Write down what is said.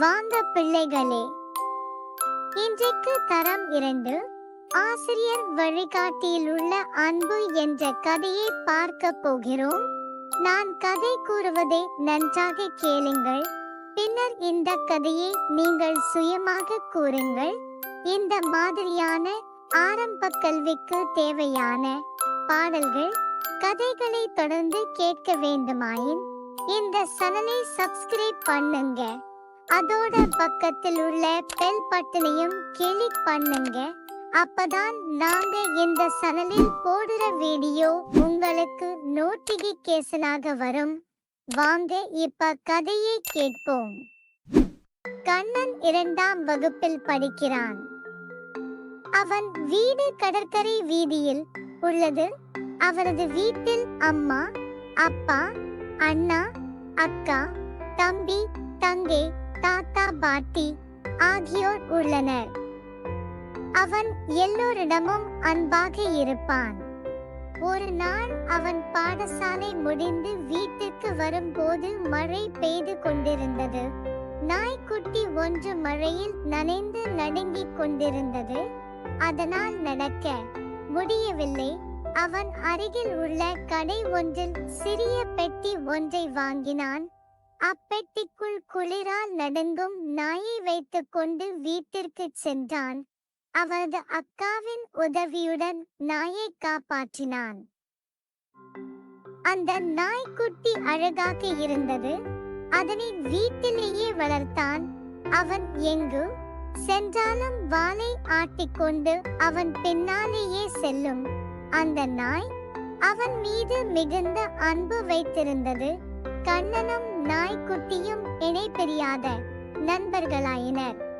வாங்க பிள்ளைகளே. இன்றைக்கு தரம் இரண்டு. ஆசிரியர் வழிகாட்டியில் உள்ள அன்பு என்ற கதையை பார்க்க போகிறோம். நான் கதை கூறுவதை நன்றாக கேளுங்கள். பின்னர் இந்த கதையை நீங்கள் சுயமாக கூறுங்கள். இந்த மாதிரியான ஆரம்ப கல்விக்கு தேவையான பாடல்கள் கதைகளை தொடர்ந்து கேட்க வேண்டுமாயின் இந்த சேனலை சப்ஸ்கிரைப் பண்ணுங்க. அதோட பக்கத்தில் உள்ள பெல் பட்டனையும் கிளிக் பண்ணுங்க. அப்பதான் நாங்க இந்த சனலில் போடுற வீடியோ உங்களுக்கு நோட்டிபிகேஷனாக வரும். வாங்க இப்ப கதையை கேட்போம். கண்ணன் இரண்டாம் வகுப்பில் படிக்கிறான். அவன் வீடு கடற்கரை வீதியில் உள்ளது. அவரது வீட்டில் அம்மா அப்பா அண்ணா அக்கா தம்பி தங்கை தாத்தா பாட்டி ஆகியோர் உள்ளனர். அவன் எல்லோரிடமும் அன்பாக இருப்பான். ஒரு நாள் அவன் பாடசாலை முடிந்து வீட்டுக்கு வரும்போது மழை பெய்து கொண்டிருந்தது. நாய்க்குட்டி ஒன்று மழையில் நனைந்து நடுங்கிக் கொண்டிருந்தது. அதனால் நடக்க முடியவில்லை. அவன் அருகில் உள்ள கடை ஒன்றில் சிறிய பெட்டி ஒன்றை வாங்கினான். அப்பெட்டிக்குள் குளிரால் நடுங்கும் நாயை வைத்துக்கொண்டு வீட்டிற்கு சென்றான். அவரது அக்காவின் உதவியுடன் நாயை காப்பாற்றினான். அந்த நாய்க்குட்டி அழகாக இருந்தது. அதனை வீட்டிலேயே வளர்த்தான். அவன் எங்கு? சென்றாலும் வாளை ஆட்டிக்கொண்டு அவன் பின்னாலேயே செல்லும். அந்த நாய் அவன் மீது மிகுந்த அன்பு வைத்திருந்தது. கண்ணனும் நாய்க்குட்டியும் இணை தெரியாத நண்பர்களாயினர்.